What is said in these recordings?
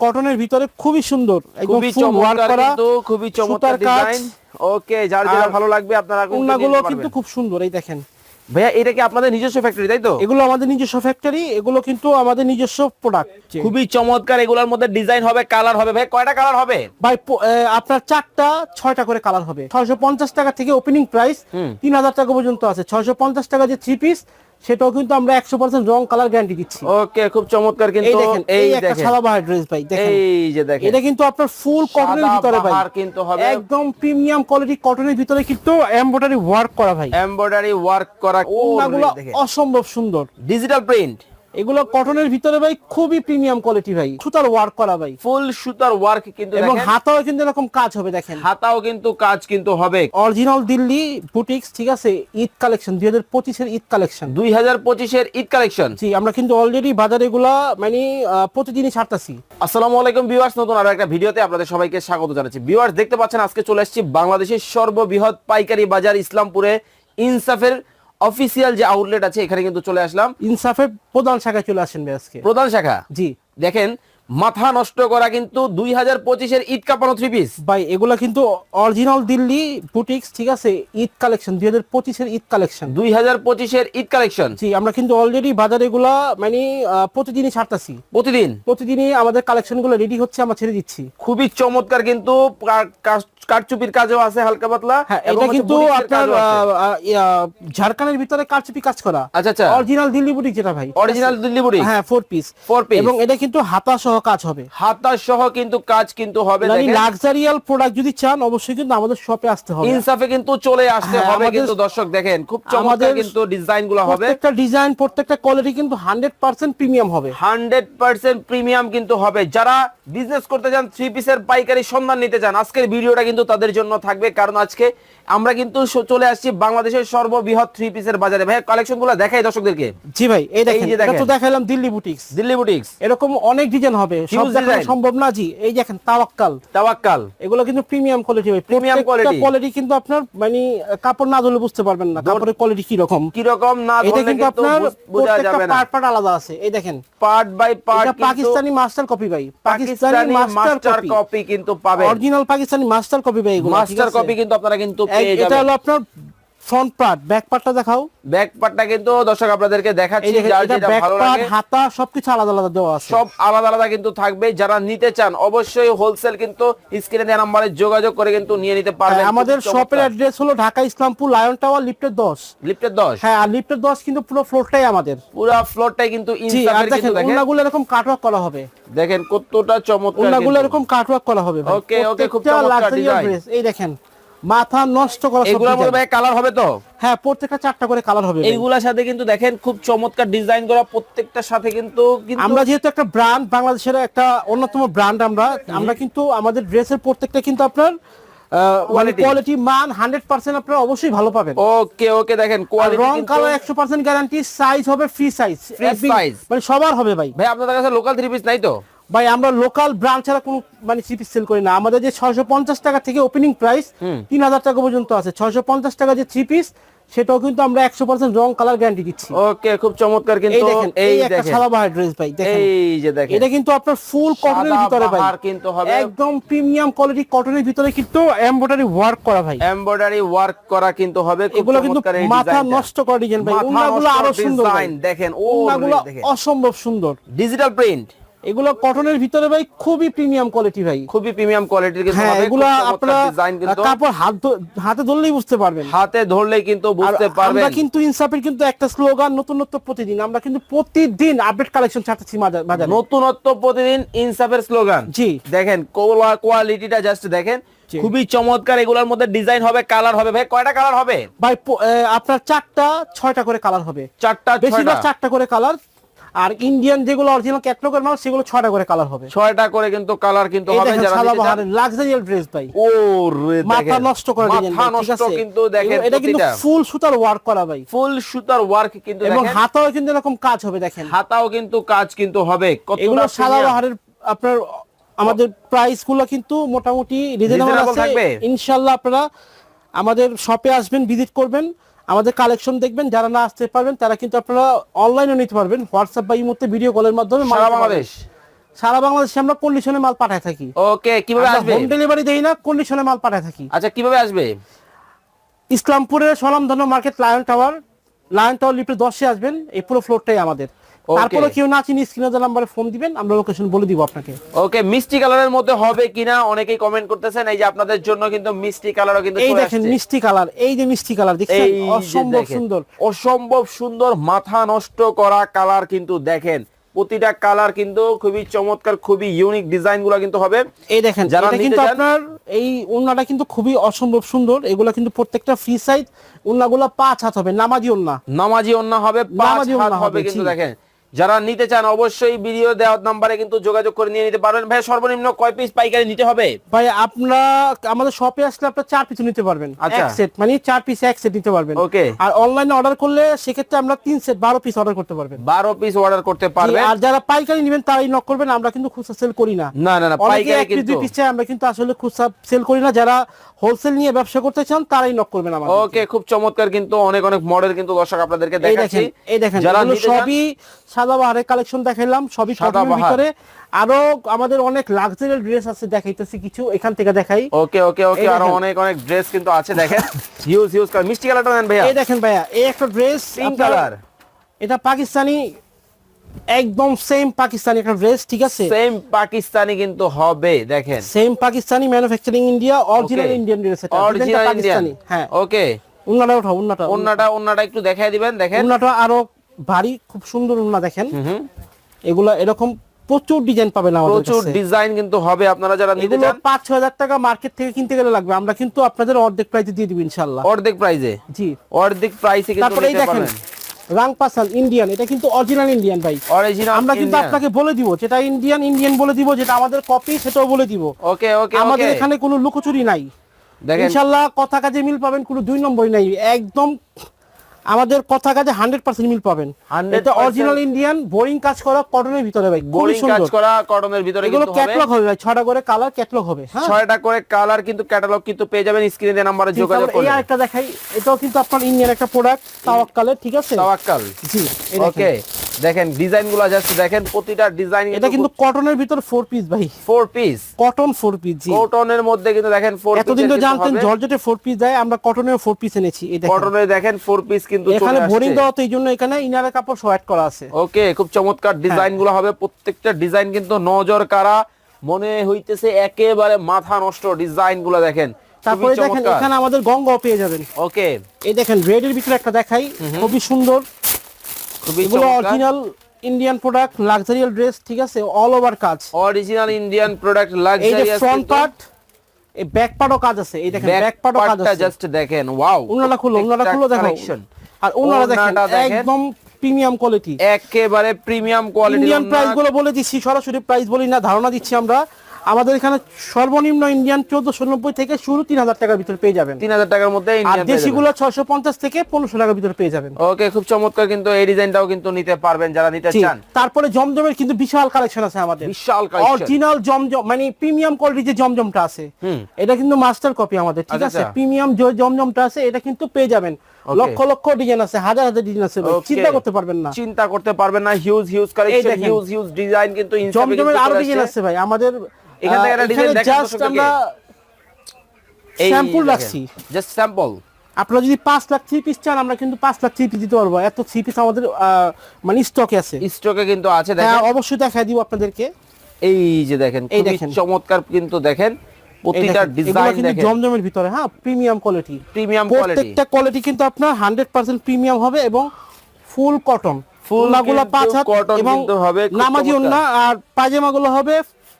কটনের ভিতরে খুবই সুন্দর খুবই চমৎকার কিন্তু খুবই চমৎকার ডিজাইন ওকে যার যেটা ভালো লাগবে আপনারা কিন্তু কিন্তু খুব সুন্দর এই দেখেন। ভাইয়া এটা কি আপনাদের নিজস্ব ফ্যাক্টরি তাই তো? এগুলো আমাদের নিজস্ব ফ্যাক্টরি এগুলো কিন্তু আমাদের নিজস্ব প্রোডাক্ট খুবই চমৎকার এগুলোর মধ্যে ডিজাইন হবে কালার হবে। ভাই কয়টা কালার হবে? ভাই আপনার চারটা ছয়টা করে কালার হবে। ছয়শো পঞ্চাশ টাকা থেকে ওপেনিং প্রাইস তিন হাজার টাকা পর্যন্ত আছে। ছয়শো পঞ্চাশ টাকা যে থ্রি পিস সেটাও কিন্তু আমরা একশো পার্সেন্ট রং কালার গ্যারান্টি দিচ্ছি। ওকে খুব চমৎকার কিন্তু দেখেন এই একটা ড্রেস ভাই দেখেন। এই যে দেখেন। এটা কিন্তু আপনার ফুল কটনের ভিতরে ভাই। কিন্তু হবে। একদম প্রিমিয়াম কোয়ালিটি কটনের ভিতরে কিন্তু এমব্রয়ডারি ওয়ার্ক করা ভাই। এমব্রয়ডারি ওয়ার্ক করা অসম্ভব সুন্দর। ডিজিটাল প্রিন্ট এগুলো কটনের ভিতরে ভাই খুবই প্রিমিয়াম কোয়ালিটি ভাই। সুতার ওয়ার্ক করা ভাই। ফুল সুতার ওয়ার্ক কিন্তু এবং হাতাও কিন্তু এরকম কাজ হবে দেখেন। হাতাও কিন্তু কাজ কিন্তু হবে। অরিজিনাল দিল্লি বুটিক্স ঠিক আছে? ঈদ কালেকশন দুই হাজার পঁচিশের ঈদ কালেকশন দুই হাজার পঁচিশের ঈদ কালেকশন জি আমরা কিন্তু অলরেডি বাজারে এগুলা মানে প্রতিদিনই ছাড়তাছি। আসসালামু আলাইকুম ভিউয়ার্স নতুন আরও একটা ভিডিওতে আপনাদের সবাইকে স্বাগত জানাচ্ছি। ভিউয়ার্স দেখতে পাচ্ছেন আজকে চলে এসেছি বাংলাদেশের সর্ববৃহৎ পাইকারি বাজার ইসলামপুরে ইনসাফের অফিসিয়াল যে আউটলেট আছে এখানে কিন্তু চলে আসলাম। ইনসাফের প্রধান শাখায় চলে আসেন ভাই আজকে। প্রধান শাখা? জি। দেখেন মাথা নষ্ট করা কিন্তু দুই হাজার পঁচিশের ঈদ কাপানো থ্রি পিস ভাই এগুলা কিন্তু অরিজিনাল দিল্লি বুটিক্স ঠিক আছে ঈদ কালেকশন দুই হাজার পঁচিশের ঈদ কালেকশন দুই হাজার পঁচিশের ঈদ কালেকশন জি আমরা কিন্তু অলরেডি বাজারে এগুলা মানে প্রতিদিনই ছাড়তাছি। প্রতিদিন? প্রতিদিনই আমাদের কালেকশনগুলো রেডি হচ্ছে আমরা ছেড়ে দিচ্ছি। খুবই চমৎকার কিন্তু কারচুপির কাজও আছে হালকা পাতলা হ্যাঁ এটা কিন্তু আপনার ঝাড়খানের ভিতরে কারচুপি কাজ করা। আচ্ছা আচ্ছা। অরিজিনাল দিল্লি বুটিক যেটা ভাই। অরিজিনাল দিল্লি বুড়ি হ্যাঁ ফোর পিস ফোর পিস এবং এটা কিন্তু হাতা সহ কাজ হবে। হাতা সহ কিন্তু কাজ কিন্তু হবে দেখেন। লাক্সারিয়াল প্রোডাক্ট যদি চান অবশ্যই কিন্তু আমাদের শপে আসতে হবে। ইনসাফে কিন্তু চলে আসতে হ্যাঁ, হবে কিন্তু দর্শক দেখেন খুব চমৎকার কিন্তু ডিজাইনগুলো হবে। প্রত্যেকটা ডিজাইন প্রত্যেকটা কোয়ালিটি কিন্তু হান্ড্রেড পার্সেন্ট প্রিমিয়াম হবে। হান্ড্রেড পার্সেন্ট প্রিমিয়াম কিন্তু হবে। যারা বিজনেস করতে চান থ্রি পিসের পাইকারি সন্ধান নিতে চান আজকের ভিডিওটা কিন্তু তাদের জন্য থাকবে। কারণ আজকে আমরা কিন্তু চলে আসছি বাংলাদেশের সর্ববৃহৎ থ্রি পিসের বাজারে। ভাই কালেকশনগুলো দেখাই দর্শকদেরকে। জি ভাই এই দেখেন এটা তো দেখালাম দিল্লি বুটিক্স দিল্লি বুটিক্স এরকম অনেক ডিজাইন হবে সব দেখানো সম্ভব না জি। এই দেখেন তাওয়াক্কাল। তাওয়াক্কাল। এগুলো কিন্তু প্রিমিয়াম কোয়ালিটি ভাই। Premium quality। কোয়ালিটি কিন্তু আপনার মানে কাপড় না ধরলে বুঝতে পারবেন না কাপড়ের কোয়ালিটি কি রকম কি রকম না ধরলে কিন্তু কিন্তু আপনার বোঝা যাবে না। পার্ট পার্ট আলাদা আছে এই দেখেন। পার্ট বাই পার্ট এটা পাকিস্তানি মাস্টার কপি ভাই। পাকিস্তানি মাস্টার কপি কিন্তু পাবেন। অরিজিনাল পাকিস্তানি মাস্টার কপি ভাই এগুলো মাস্টার কপি কিন্তু আপনারা কিন্তু এটা হলো আপনার ফ্রন্ট পার্ট ব্যাক পার্টটা দেখাও। ব্যাক পার্টটা কিন্তু দর্শক আপনাদেরকে দেখাচ্ছি দেখেন যার যেটা ভালো লাগে। হাতা সবকিছু আলাদা আলাদা দেওয়া আছে। সব আলাদা আলাদা কিন্তু থাকবে। যারা নিতে চান অবশ্যই হোলসেল কিন্তু স্ক্রিনে দেওয়া নাম্বারে যোগাযোগ করে কিন্তু নিয়ে নিতে পারবেন। হ্যাঁ, আমাদের শপের অ্যাড্রেস হলো ঢাকা ইসলামপুর লায়ন টাওয়ার লিফটের দশ। লিফটের 10 হ্যাঁ আর লিফটের দশ কিন্তু পুরো ফ্লোরটাই আমাদের। পুরো ফ্লোরটাই কিন্তু ইনসাফের দেখেন কিন্তু দেখেন। ওনাগুলো এরকম কাটওয়ার্ক করা হবে। দেখেন কতটা চমৎকার ওনাগুলো। এরকম কাটওয়ার্ক করা হবে। Okay, okay, খুব চমৎকার এই দেখেন মাথা নষ্ট করা সব এগুলোর মধ্যে ভাই কালার হবে তো? হ্যাঁ প্রত্যেকটা চারটা করে কালার হবে। সাথে কিন্তু দেখেন খুব চমৎকার ডিজাইন করা প্রত্যেকটার সাথে কিন্তু আমরা যেহেতু একটা ব্র্যান্ড বাংলাদেশের একটা অন্যতম ব্র্যান্ড আমরা আমরা কিন্তু আমাদের ড্রেসের প্রত্যেকটা কিন্তু আপনার কোয়ালিটি মান হান্ড্রেড পার্সেন্ট আপনারা অবশ্যই ভালো পাবেন। ওকে ওকে দেখেন রং কালার একশো পার্সেন্ট গ্যারান্টি সাইজ হবে ফ্রি সাইজ Free size। মানে সবার হবে ভাই। ভাই আপনাদের কাছে লোকাল থ্রি পিস নাই তো? ভাই আমরা লোকাল ব্র্যান্ড ছাড়া কোনো মানে সিপি সেল করি না। আমাদের যে ছয়শো পঞ্চাশ টাকা থেকে ওপেনিং প্রাইস তিন হাজার টাকা পর্যন্ত আছে। ছয়শো পঞ্চাশ টাকা যে থ্রি পিস সেটাও কিন্তু আমরা একশো পার্সেন্ট রং কালার গ্যারান্টি দিচ্ছি। ওকে খুব চমৎকার কিন্তু এই একটা দেখেন। সাদাবাহার ড্রেস ভাই দেখেন। এই যে দেখেন। এটা কিন্তু আপনার ফুল কটনের সাদা ভিতরে ভাই। বাহার কিন্তু হবে। একদম প্রিমিয়াম কোয়ালিটি কটনের ভিতরে কিন্তু এমব্রয়ডারি ওয়ার্ক করা ভাই। এমব্রয়ডারি ওয়ার্ক করা কিন্তু হবে। এগুলো কিন্তু মাথা নষ্ট করা ডিজাইন ভাই। মাথা ওনাগুলো আরও সুন্দর দেখেন। ও ওনাগুলো দেখেন। অসম্ভব সুন্দর। ডিজিটাল প্রিন্ট এগুলো কটনের ভিতরে ভাই খুবই প্রিমিয়াম কোয়ালিটি ভাই। খুবই প্রিমিয়াম কোয়ালিটির কিন্তু হ্যাঁ হবে। এগুলো আপনারা ডিজাইন কিন্তু। কাপড় হাত হাতে ধরলেই বুঝতে পারবেন। হাতে ধরলেই কিন্তু বুঝতে পারবেন। আমরা কিন্তু ইনসাফের কিন্তু একটা স্লোগান নতুনত্ব প্রতিদিন। আমরা কিন্তু প্রতিদিন আপডেট কালেকশন ছাড়তেছি বাজার- নতুনত্ব প্রতিদিন ইনসাফের স্লোগান। জি। দেখেন কোয়ালিটিটা জাস্ট দেখেন। খুবই চমৎকার এগুলোর মধ্যে ডিজাইন হবে কালার হবে। ভাই কয়টা কালার হবে? ভাই আপনার চারটা ছয়টা করে কালার হবে। চারটা বেশিরভাগ চারটা করে কালার আর ইন্ডিয়ান যেগুলো অরিজিনাল ক্যাটলগের মাল সেগুলো ছয়টা করে কালার হবে। ছয়টা করে কিন্তু কালার কিন্তু হবে যারা লাক্সারিয়াল ড্রেস ভাই। ও রে মাথা নষ্ট করা মাথা নষ্ট কিন্তু দেখেন এটা কিন্তু ফুল সুতার ওয়ার্ক করা ভাই। ফুল সুতার ওয়ার্ক কিন্তু এবং হাতাও কিন্তু এরকম কাজ হবে দেখেন। হাতাও কিন্তু কাজ কিন্তু হবে। কতটা এগুলো সাদা বাহারের আপনার আমাদের প্রাইসগুলো কিন্তু মোটামুটি রিজনেবল আছে? ইনশাআল্লাহ আপনারা আমাদের শপে আসবেন ভিজিট করবেন। আমাদের কালেকশন দেখবেন যারা না আসতে পারবেন তারা কিন্তু আপনারা অনলাইনে নিতে পারবেন। হোয়াটসঅ্যাপ বা ইমোতে ভিডিও কলের মাধ্যমে সারা বাংলাদেশ? সারা বাংলাদেশে আমরা কন্ডিশনে মাল পাঠায় থাকি। ওকে কীভাবে আসবে? হোম ডেলিভারি দেই না কন্ডিশনে মাল পাঠায় থাকি। আচ্ছা কীভাবে আসবে? ইসলামপুরের সলামধন্য market lion tower lion tower লিফটে দশে আসবেন এই পুরো ফ্লোরটাই আমাদের. তারপরে কেউ না চিনি স্ক্রিনে যে নাম্বারে ফোন দিবেন আমরা লোকেশন বলে দিব আপনাকে। ওকে মিষ্টি কালারের মধ্যে হবে কিনা অনেকেই কমেন্ট করতেছেন এই যে আপনাদের জন্য কিন্তু মিষ্টি কালারও কিন্তু এই দেখেন মিষ্টি কালার এই যে মিষ্টি কালার দেখছেন? অসম্ভব সুন্দর। অসম্ভব সুন্দর মাথা নষ্ট করা কালার কিন্তু দেখেন। প্রতিটা কালার কিন্তু খুবই চমৎকার খুবই ইউনিক ডিজাইনগুলো কিন্তু হবে। এই দেখেন যারা কিন্তু আপনার এই উন্নাটা কিন্তু খুবই অসম্ভব সুন্দর। এগুলা কিন্তু প্রত্যেকটা ফ্রি সাইজ উন্নাগুলা পাঁচ হাত হবে নামাজি উন্না। নামাজি অন্য হবে পাঁচ হাত হবে, কিন্তু দেখেন। যারা নিতে চান অবশ্যই ভিডিও দেওয়ার নাম্বারে কিন্তু যোগাযোগ করে নিয়ে নিতে পারবেন। ভাই সর্বনিম্ন কয় পিস পাইকারি নিতে হবে? ভাই আপনারা আমাদের শপে আসলে আপনারা চার পিস নিতে পারবেন। আচ্ছা। এক সেট মানে চার পিস এক সেট নিতে পারবেন। Okay. আর অনলাইনে অর্ডার করলে সেক্ষেত্রে আমরা তিন সেট বারো পিস অর্ডার করতে পারবেন। বারো পিস অর্ডার করতে পারবেন। আর যারা পাইকারি নেবেন তারাই নক করবেন আমরা কিন্তু খুচরা সেল করি না। না না না পাইকারি কিন্তু দুই পিস চাই আমরা কিন্তু আসলে খুচরা সেল করি না। যারা হোলসেল নিয়ে ব্যবসা করতে চান তারাই নক করবেন আমাদের ওকে খুব চমৎকার কিন্তু অনেক অনেক মডেল কিন্তু দর্শক আপনাদেরকে দেখাচ্ছি দেখেন এই দেখেন যারা এগুলো চান- সবই কালেকশন দেখাইলাম সবই কটনের ভিতরে। আরও আমাদের অনেক লাক্সারিয়াল ড্রেস আছে দেখাইতেছি কিছু এখান থেকে দেখাই। ওকে ওকে ওকে আরও অনেক অনেক ড্রেস কিন্তু আছে দেখেন। হিউজ হিউজ কালার মিষ্টি কালারটা নেন ভাইয়া। এই দেখেন ভাইয়া এই একটা ড্রেস পিঙ্ক কালার এটা পাকিস্তানি একদম সেম পাকিস্তানি একটা ড্রেস ঠিক আছে? সেম পাকিস্তানি কিন্তু হবে দেখেন। Same Pakistani manufacturing India original Indian dress এটা অরিজিনাল ইন্ডিয়ান পাকিস্তানি হ্যাঁ। ওকে। উন্নাটা ওঠা উন্নাটা। ওন্নাটা ওন্নাটা একটু দেখাই দিবেন দেখেন। উন্নাটা আরও ভারী খুব সুন্দর উন্না দেখেন। এগুলা এরকম প্রচুর ডিজাইন পাবেন আমাদের প্রচুর ডিজাইন কিন্তু হবে আপনারা যারা নিতে চান। পাঁচ ছ হাজার টাকা মার্কেট থেকে কিনতে গেলে লাগবে। আমরা কিন্তু আপনাদের অর্ধেক প্রাইসে দিয়ে দিব ইনশাল্লাহ অর্ধেক প্রাইজে জি। অর্ধেক প্রাইসে কিন্তু তারপরে দেখেন রাং পাসাল ইন্ডিয়ান এটা কিন্তু অরিজিনাল ইন্ডিয়ান ভাই। অরিজিনাল আমরা কিন্তু আপনাকে বলে দিব যেটা ইন্ডিয়ান ইন্ডিয়ান বলে দিব যেটা আমাদের কপি সেটাও বলে দিব। ওকে ওকে আমাদের এখানে কোনো লুকোচুরি নাই। দেখেন। ইনশাল্লাহ কথা কাজে মিল পাবেন কোনো দুই নম্বরই নাই। একদম আমাদের কথা কাজে হান্ড্রেড পার্সেন্ট মিল পাবেন। এটা অরিজিনাল ইন্ডিয়ান বোরিং কাজ করা কটনের ভিতরে ভাই খুবই বোরিং কাজ করা কটনের ভিতরে এগুলো ক্যাটলগ হবে। ভাই ছটা করে কালার ক্যাটালগ হবে হ্যাঁ? ছয়টা করে কালার কিন্তু ক্যাটালগ কিন্তু পেয়ে যাবেন স্ক্রিনে দেওয়া নাম্বারে যোগাযোগ করুন এই আরেকটা দেখাই এটাও কিন্তু আপনার ইন্ডিয়ান একটা প্রোডাক্ট তাওয়াক্কালের ঠিক আছে? তাওয়াক্কাল। জি ওকে দেখেন ডিজাইনগুলো জাস্ট দেখেন প্রতিটা ডিজাইন এটা কিন্তু কটনের ভিতর ফোর পিস ভাই। Four piece cotton four piece জি। কটনের মধ্যে কিন্তু দেখেন ফোর এতদিন তো জানতেন জর্জেটে ফোর পিস দেয় আমরা কটনের ফোর পিস এনেছি এই দেখেন। কটনে দেখেন ফোর পিস কিন্তু এখানে আসছে। দেওয়া তো এই জন্য এখানে ইনারের কাপড় অ্যাড করা আছে। ওকে খুব চমৎকার ডিজাইনগুলো হবে। প্রত্যেকটা ডিজাইন কিন্তু নজর কারা মনে হইতেছে একেবারে মাথা নষ্ট ডিজাইনগুলো দেখেন তারপরে দেখেন এখানে আমাদের গঙ্গাও পেয়ে যাবেন। ওকে এই দেখেন রেড এর ভিতরে একটা দেখাই খুবই সুন্দর। এগুলো অরিজিনাল ইন্ডিয়ান প্রোডাক্ট লাক্সারিয়াল ড্রেস ঠিক আছে? অল ওভার কাজ। অরিজিনাল ইন্ডিয়ান প্রোডাক্ট এই যে ফ্রন্ট পার্ট এই ব্যাক পার্টও কাজ আছে। এই দেখেন ব্যাক ব্যাক পার্টও কাজ আছে। জাস্ট দেখেন ওয়াও উনারা খুলো উনারা খুলো দেখো। আর দেখেন। একদম প্রিমিয়াম কোয়ালিটি একেবারে প্রিমিয়াম কোয়ালিটি ইন্ডিয়ান প্রাইসগুলো বলে দিচ্ছি সরাসরি প্রাইস বলি না ধারণা দিচ্ছি আমরা। আমাদের এখানে সর্বনিম্ন ইন্ডিয়ান চোদ্দশো নব্বই থেকে শুরু তিন হাজার টাকার ভিতরে পেয়ে যাবেন। তিন হাজার টাকার মধ্যে আর ইন্ডিয়ান দেশিগুলো ছয়শো পঞ্চাশ থেকে পনেরোশো টাকার ভিতরে পেয়ে যাবেন। ওকে খুব চমৎকার কিন্তু এই ডিজাইনটাও কিন্তু নিতে পারবেন যারা নিতে চান। তারপরে জমজমের কিন্তু বিশাল কালেকশন আছে আমাদের। বিশাল অরিজিনাল জমজম মানে প্রিমিয়াম কোয়ালিটির যে জমজমটা আছে এটা কিন্তু মাস্টার কপি আমাদের ঠিক আচ্ছা, আছে? আচ্ছা। প্রিমিয়াম যে জমজমটা আছে এটা কিন্তু পেয়ে যাবেন. লক্ষ লক্ষ ডিজাইন আছে হাজার হাজার ডিজাইন আছে চিন্তা করতে পারবেন না। চিন্তা করতে পারবেন না huge huge collection huge huge design কিন্তু জমজমের আরও ডিজাইন আছে ভাই। আমাদের এখান থেকে একটা দেখান জাস্ট আমরা এই স্যাম্পল রাখছি। জাস্ট স্যাম্পল আপনারা যদি পাঁচ লাখ থ্রি পিস চান আমরা কিন্তু পাঁচ লাখ থ্রি পিস দিতে পারব। এত থ্রি পিস আমাদের মানে স্টকে আছে। স্টকে কিন্তু আছে হ্যাঁ অবশ্যই দেখাই দিব আপনাদেরকে। এই যে দেখেন এই দেখেন। চমৎকার কিন্তু দেখেন। প্রতিটা ডিজাইন কিন্তু দেখেন। জমজমের ভিতরে হ্যাঁ প্রিমিয়াম কোয়ালিটি প্রিমিয়াম কোয়ালিটি প্রত্যেকটা কোয়ালিটি কিন্তু আপনার হান্ড্রেড পার্সেন্ট প্রিমিয়াম হবে এবং ফুল কটন Full ফুলগুলো পাঁচ হাত এবং হবে, নামাজি ওন্না আর হবে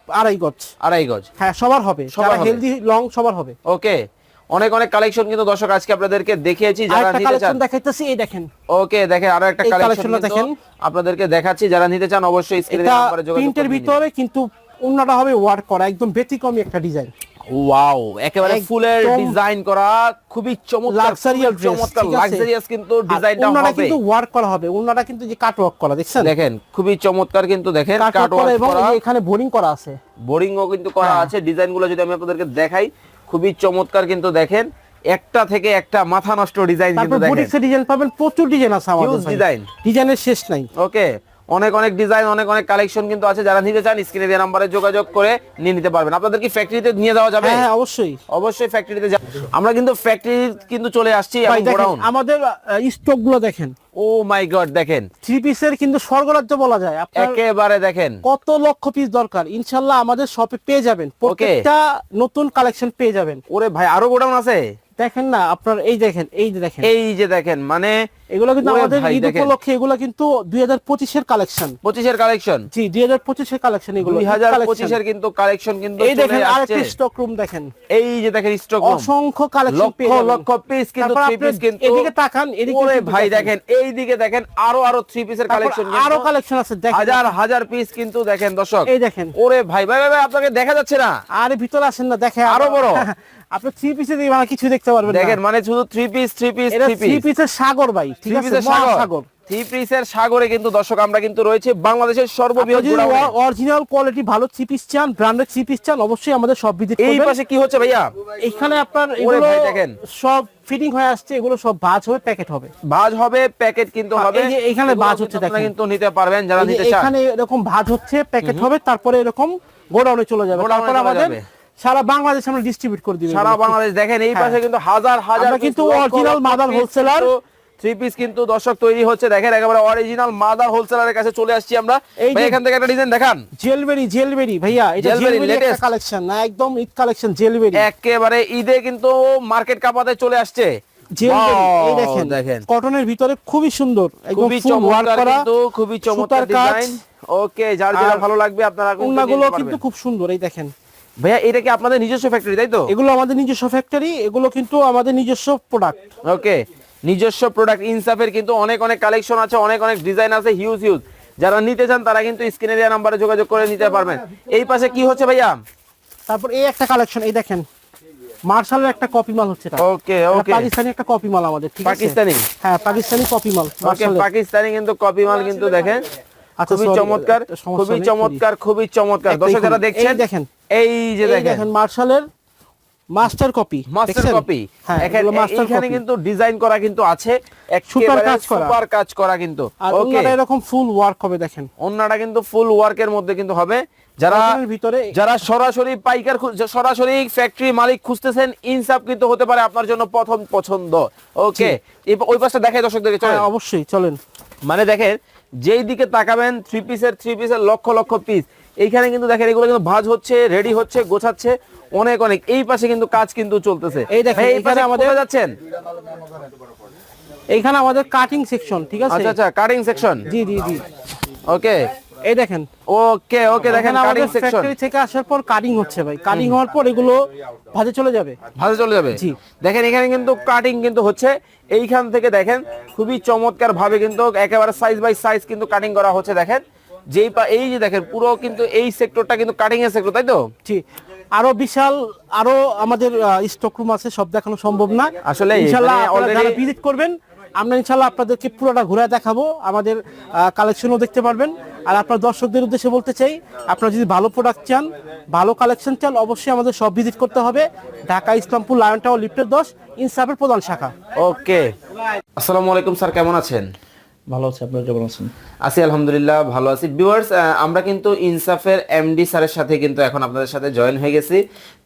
আড়াই গজ। আড়াই গজ। হ্যাঁ সবার হবে। সবার সবার হেলদি লং সবার হবে। ওকে। অনেক অনেক কালেকশন কিন্তু দর্শক আজকে আপনাদেরকে দেখিয়েছি যারা নিতে চান। দেখাইতেছি এই দেখেন। ওকে দেখেন আরও একটা কালেকশন দেখেন। আপনাদেরকে দেখাচ্ছি যারা নিতে চান অবশ্যই স্ক্রিনে এটা নাম্বারে যোগাযোগ প্রিন্টের ভিতরে কিন্তু ওন্নাটা হবে ওয়ার্ক করা একদম ব্যতিক্রমী একটা ডিজাইন ওয়াও একেবারে ফুলের ডিজাইন করা খুবই চমৎকার লাক্সারিয়াল চমৎকার লাক্সারিয়াস কিন্তু ডিজাইনটা হবে। কিন্তু ওয়ার্ক করা হবে ওন্নাটা কিন্তু যে কাট ওয়ার্ক করা দেখছেন? দেখেন খুবই চমৎকার কিন্তু দেখেন কাট ওয়ার্ক করা এখানে বোরিং করা আছে। বোরিং ও কিন্তু করা হ্যাঁ। আছে ডিজাইনগুলো যদি আমি আপনাদেরকে দেখাই খুবই চমৎকার কিন্তু দেখেন একটা থেকে একটা মাথা নষ্ট ডিজাইন কিন্তু দেখেন। বুটিক্সের ডিজাইন পাবেন প্রচুর ডিজাইন আছে আমাদের design। ডিজাইনের শেষ নাই। ওকে অনেক অনেক ডিজাইন অনেক অনেক কালেকশন কিন্তু আছে। যারা নিতে চান স্ক্রিনে দেওয়া নাম্বারে যোগাযোগ করে নিয়ে নিতে পারবেন। আপনাদের কি ফ্যাক্টরিতে নিয়ে যাওয়া যাবে? হ্যাঁ অবশ্যই। অবশ্যই ফ্যাক্টরিতে আমরা কিন্তু ফ্যাক্টরি কিন্তু চলে আসছি আমাদের স্টকগুলো দেখেন। ও মাই গড দেখেন। থ্রি পিসের কিন্তু স্বর্গরাজ্য বলা যায়। একেবারে দেখেন। কত লক্ষ পিস দরকার। ইনশাল্লাহ আমাদের শপে পেয়ে যাবেন। প্রত্যেকটা নতুন কালেকশন পেয়ে যাবেন। ওরে ভাই আরও গোডাউন আছে? দেখেন না আপনার এই দেখেন এই যে দেখেন। এই যে দেখেন মানে এগুলো কিন্তু আমাদের ঈদ উপলক্ষে এগুলো কিন্তু দুই হাজার পঁচিশের কালেকশন পঁচিশের কালেকশন জি দুই হাজার পঁচিশের কালেকশন এগুলো। দুই হাজার পঁচিশের কিন্তু কালেকশন কিন্তু এই দেখেন আরেকটা স্টক রুম দেখেন। এই যে দেখেন স্টক অসংখ্য কালেকশন লক্ষ লক্ষ পিস কিন্তু থ্রি পিস কিন্তু। এদিকে তাকান, এদিকে ওরে ভাই দেখেন। এই দিকে দেখেন আরও আরও থ্রি পিসের কালেকশন আরও কালেকশন আছে দেখেন। হাজার হাজার পিস কিন্তু দেখেন দর্শক। এই দেখেন। ওরে ভাই ভাই ভাই ভাই, আপনাকে দেখা যাচ্ছে না। আরে ভিতরে আসেন না দেখেন। আরও বড়। আপনি থ্রি পিসে দিয়ে মানে কিছু দেখতে পারবেন দেখেন মানে শুধু three piece three piece three three piece পিসের সাগর ভাই ঠিক থ্রি পিসের সাগর। থ্রি পিসের সাগরে কিন্তু দর্শক আমরা কিন্তু রয়েছে বাংলাদেশের সর্ববৃহৎ অরিজিনাল কোয়ালিটি ভালো থ্রি পিস চান ব্র্যান্ডেড থ্রি পিস চান অবশ্যই আমাদের সব ভিজিট এই পাশে কি হচ্ছে ভাইয়া? এখানে আপনার এগুলো দেখেন। সব ফিটিং হয়ে আসছে এগুলো সব ভাঁজ হয়ে প্যাকেট হবে। ভাজ হবে প্যাকেট কিন্তু হবে। এই যে এখানে ভাঁজ হচ্ছে দেখেন। কিন্তু নিতে পারবেন যারা নিতে চান। এখানে এরকম ভাঁজ হচ্ছে প্যাকেট হবে তারপরে এরকম গোডাউনে চলে যাবে। তারপরে আমাদের। সারা বাংলাদেশ আমরা ডিস্ট্রিবিউট করে দিই সারা বাংলাদেশ দেখেন এই পাশে কিন্তু হাজার হাজার কিন্তু original mother wholesaler। Three piece কিন্তু দর্শক তৈরি হচ্ছে। দেখেন একেবারে অরিজিনাল মাদার হোলসেলারের কাছে চলে আসছি আমরা। এখান থেকে একটা ডিজাইন দেখান। জেলবেরি জেলবেরি ভাইয়া এটা জেলবেরি, latest। কালেকশন না একদম ঈদ কালেকশন জেলবেরি একেবারে ঈদে কিন্তু মার্কেট কাপাতে চলে আসছে। কটনের ভিতরে খুবই সুন্দর খুবই ফুল চমৎকার খুবই চমৎকার ডিজাইন ওকে যার যেটা ভালো লাগবে আপনারা কিন্তু খুব সুন্দর এই দেখেন। ভাইয়া এটা কি আপনাদের নিজস্ব ফ্যাক্টরি তাই তো? এগুলো আমাদের নিজস্ব ফ্যাক্টরি এগুলো কিন্তু আমাদের নিজস্ব প্রোডাক্ট ওকে নিজস্ব প্রোডাক্ট ইনসাফের কিন্তু অনেক অনেক কালেকশন আছে অনেক অনেক ডিজাইন আছে হিউজ হিউজ যারা নিতে চান তারা কিন্তু স্ক্রিনে দেওয়া নাম্বারে যোগাযোগ করে নিতে পারবেন। এই পাশে কি হচ্ছে ভাইয়া? তারপর এই একটা কালেকশন এই দেখেন মার্শালের একটা কপি মাল হচ্ছে এটা। ওকে ওকে। পাকিস্তানি একটা কপি মাল আমাদের ঠিক আছে? পাকিস্তানি? হ্যাঁ পাকিস্তানি কপি মাল ওকে। পাকিস্তানি কিন্তু কপি মাল কিন্তু দেখেন। আচ্ছা, খুবই চমৎকার খুবই চমৎকার খুবই চমৎকার। একটাই দর্শক যারা দেখছেন? দেখেন। এই যে দেখেন। মার্শালের মাস্টার কপি মাস্টার কপি এখানে কিন্তু ডিজাইন করা কিন্তু আছে। একেবারে কাজ করা। সুপার কাজ করা কিন্তু। ওকে এরকম ফুল ওয়ার্ক হবে দেখেন। অন্যটা কিন্তু ফুল ওয়ার্কের মধ্যে কিন্তু হবে। যারা ভিতরে যারা সরাসরি পাইকার সরাসরি ফ্যাক্টরি মালিক খুঁজতেছেন ইনসাফ কিন্তু হতে পারে আপনার জন্য প্রথম পছন্দ। ওকে ওই পাশটা দেখাই দর্শকদেরকে চলেন। হ্যাঁ অবশ্যই চলেন। মানে দেখেন যেই দিকে তাকাবেন থ্রি পিসের থ্রি পিসের লক্ষ লক্ষ পিস এইখানে কিন্তু দেখেন এগুলো কিন্তু ভাজ হচ্ছে রেডি হচ্ছে গোছাচ্ছে অনেক অনেক। এই পাশে কিন্তু কাজ কিন্তু চলতেছে। এই দেখেন, এই পাশে আমাদের- যাচ্ছেন? এইখানে আমাদের কাটিং সেকশন ঠিক আছে? আচ্ছা আচ্ছা কাটিং সেকশন জি জি জি। ওকে। এই দেখেন। ওকে ওকে দেখেন কাটিং আমাদের সেকশন ফ্যাক্টরি থেকে আসার পর কাটিং হচ্ছে ভাই। কাটিং হওয়ার পর এগুলো ভাজে চলে যাবে। ভাজে চলে যাবে? জি। দেখেন এখানে কিন্তু কাটিং কিন্তু হচ্ছে। এইখান থেকে দেখেন খুবই চমৎকার ভাবে কিন্তু একেবারে সাইজ বাই সাইজ কিন্তু কাটিং করা হচ্ছে দেখেন। যেই পা- এই যে দেখেন পুরো কিন্তু এই সেক্টরটা কিন্তু কাটিং এর সেক্টর তাই তো? জি। আরও বিশাল আরও আমাদের স্টক রুম আছে সব দেখানো সম্ভব না। আসলে ইনশাআল্লাহ আপনারা যারা ভিজিট করবেন আমরা ইনশাআল্লাহ আপনাদেরকে পুরোটা ঘুরে দেখাবো আমাদের কালেকশনও দেখতে পারবেন। আর আপনার দর্শকদের উদ্দেশ্যে বলতে চাই আপনারা যদি ভালো প্রোডাক্ট চান ভালো কালেকশন চান অবশ্যই আমাদের সব ভিজিট করতে হবে। ঢাকা ইসলামপুর লায়ন টাওয়ার লিফটের দশ ইনসাফের প্রধান শাখা। ওকে আসসালামু আলাইকুম স্যার কেমন আছেন? ভালো আছে আপনারা কেমন আছেন? আছি আলহামদুলিল্লাহ ভালো আছি। ভিউয়ার্স আমরা কিন্তু ইনসাফের এমডি স্যারের সাথে কিন্তু এখন আপনাদের সাথে জয়েন হয়ে গেছি।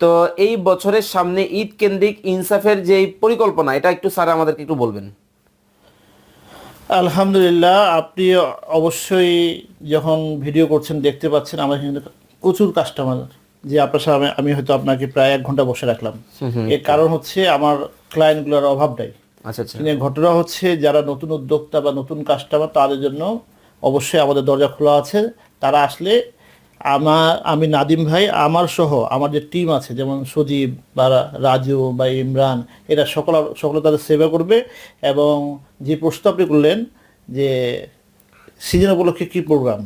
তো এই বছরের সামনে ঈদ কেন্দ্রিক ইনসাফের যে পরিকল্পনা এটা একটু স্যার আমাদেরকে একটু বলবেন। আলহামদুলিল্লাহ আপনি অবশ্যই যখন ভিডিও করছেন দেখতে পাচ্ছেন আমার কিন্তু প্রচুর কাস্টমার যে আপনার সামনে আমি হয়তো আপনাকে প্রায় এক ঘণ্টা বসে রাখলাম। এর কারণ হচ্ছে আমার ক্লায়েন্টগুলোর অভাবটাই আচ্ছা আচ্ছা। ঘটনা হচ্ছে যারা নতুন উদ্যোক্তা বা নতুন কাস্টমার তাদের জন্য অবশ্যই আমাদের দরজা খোলা আছে। তারা আসলে আমার আমি নাদিম ভাই, আমার সহ আমার যে টিম আছে, যেমন সজীব বা রাজু বা ইমরান, এরা সকল, সকলে তাদের সেবা করবে এবং যে আপনি করলেন যে সিজন উপলক্ষে কী প্রোগ্রাম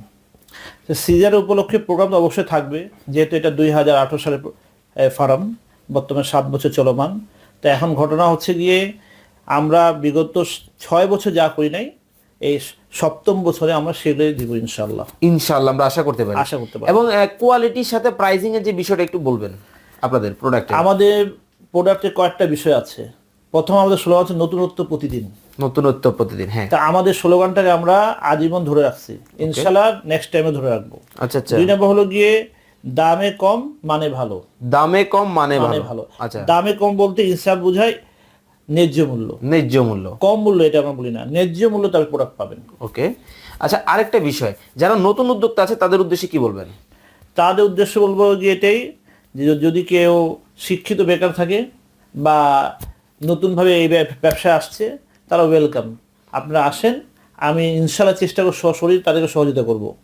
সিজন উপলক্ষে প্রোগ্রাম তো অবশ্যই থাকবে, যেহেতু এটা দুই হাজার আঠারো সালে ফার্ম, বর্তমানে সাত বছর চলমান। তো এখন ঘটনা হচ্ছে গিয়ে আমরা বিগত ছয় বছর যা করি নাই এই সপ্তম বছরে আমরা সেগুলোই দিব ইনশাল্লাহ ইনশাআল্লাহ আমরা আশা করতে পারি। আশা করতে পারি। এবং কোয়ালিটির সাথে প্রাইসিং এর যে বিষয়টা একটু বলবেন আপনাদের প্রোডাক্ট আমাদের প্রোডাক্টের কয়েকটা বিষয় আছে। প্রথম আমাদের স্লোগান আছে নতুনত্ব প্রতিদিন। নতুনত্ব প্রতিদিন হ্যাঁ। তা আমাদের স্লোগানটাকে আমরা আজীবন ধরে রাখছি। ইনশাল্লাহ নেক্সট টাইমে ধরে রাখব। আচ্ছা আচ্ছা। দুই নম্বর হলো গিয়ে দামে কম মানে ভালো। দামে কম মানে মানে ভালো। ভালো। আচ্ছা। দামে কম বলতে ইনসাফ বোঝায় ন্যায্য মূল্য। ন্যায্য মূল্য। কম মূল্য এটা আমরা বলি না। ন্যায্য মূল্য তার প্রোডাক্ট পাবেন। ওকে। আচ্ছা আরেকটা বিষয়। যারা নতুন উদ্যোক্তা আছে তাদের উদ্দেশ্যে কি বলবেন? তাদের উদ্দেশ্য বলব যে এটাই যে যদি কেউ শিক্ষিত বেকার থাকে বা নতুনভাবে এই ব্যব- ব্যবসায় আসছে তারা ওয়েলকাম আপনারা আসেন আমি ইনশাল্লাহ চেষ্টা করব সশরীর তাদেরকে সহযোগিতা করব।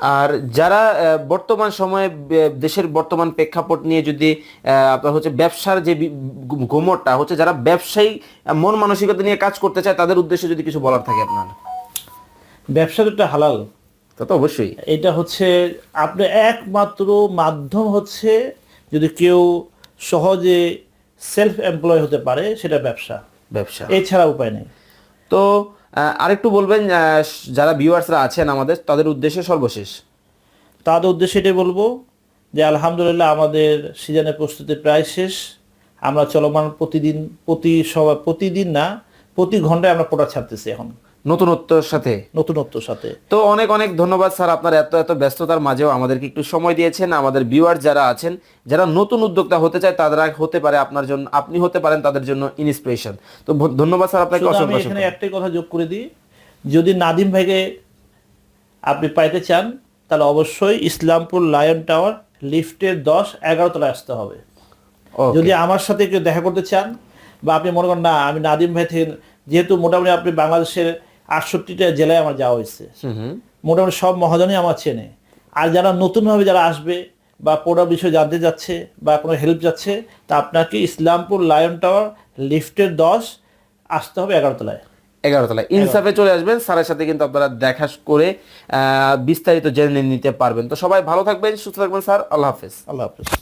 আর যারা বর্তমান সময়ে দেশের বর্তমান প্রেক্ষাপট নিয়ে যদি আপনার হচ্ছে ব্যবসার যে গোমরটা হচ্ছে যারা ব্যবসায়ী মন মানসিকতা নিয়ে কাজ করতে চায় তাদের উদ্দেশ্যে যদি কিছু বলার থাকে আপনার। ব্যবসা তো একটা হালাল। তা তো অবশ্যই। এটা হচ্ছে আপনার একমাত্র মাধ্যম হচ্ছে যদি কেউ সহজে সেলফ এমপ্লয় হতে পারে সেটা ব্যবসা। ব্যবসা। এছাড়া উপায় নেই। তো আরেকটু বলবেন যারা ভিউয়ার্সরা আছেন আমাদের, তাদের উদ্দেশ্যে সর্বশেষ। তাদের উদ্দেশ্যে এটাই বলব যে, আলহামদুলিল্লাহ আমাদের সিজনের প্রস্তুতি প্রায় শেষ। আমরা চলমান প্রতিদিন, প্রতি সবাই প্রতিদিন না, প্রতি ঘন্টায় আমরা প্রোডাক্ট ছাড়তেছি এখন। নতুনত্বর সাথে। নতুনত্বর সাথে। তো অনেক অনেক ধন্যবাদ স্যার আপনার এত এত ব্যস্ততার মাঝেও আমাদেরকে একটু সময় দিয়েছেন আমাদের ভিউয়ার যারা আছেন যারা নতুন উদ্যোক্তা হতে চায় তারা হতে পারে আপনার জন্য আপনি হতে পারেন তাদের জন্য ইন্সপিরেশন তো ধন্যবাদ স্যার আপনাকে অসংখ্য এখানে একটাই কথা যোগ করে দিই যদি নাদিম ভাইকে আপনি পাইতে চান তাহলে অবশ্যই ইসলামপুর লায়ন টাওয়ার লিফটের দশ এগারো তলায় আসতে হবে. যদি আমার সাথে কেউ দেখা করতে চান বা আপনি মনে করেন না আমি নাদিম ভাই থেকে যেহেতু মোটামুটি আপনি বাংলাদেশের আটষট্টিটা জেলায় আমার যাওয়া হয়েছে। মোটামুটি সব মহাজনই আমার চেনে। আর যারা নতুনভাবে যারা আসবে বা প্রোডাক্ট বিষয়ে জানতে যাচ্ছে বা কোনো হেল্প যাচ্ছে তা আপনাকে ইসলামপুর লায়ন টাওয়ার লিফটের দশ আসতে হবে এগারো তলায় এগারো তলায় ইনসাফে চলে আসবেন স্যারের সাথে কিন্তু আপনারা দেখা করে বিস্তারিত জেনে নিতে পারবেন। তো সবাই ভালো থাকবেন সুস্থ থাকবেন স্যার। আল্লাহ হাফেজ। আল্লাহ হাফিজ।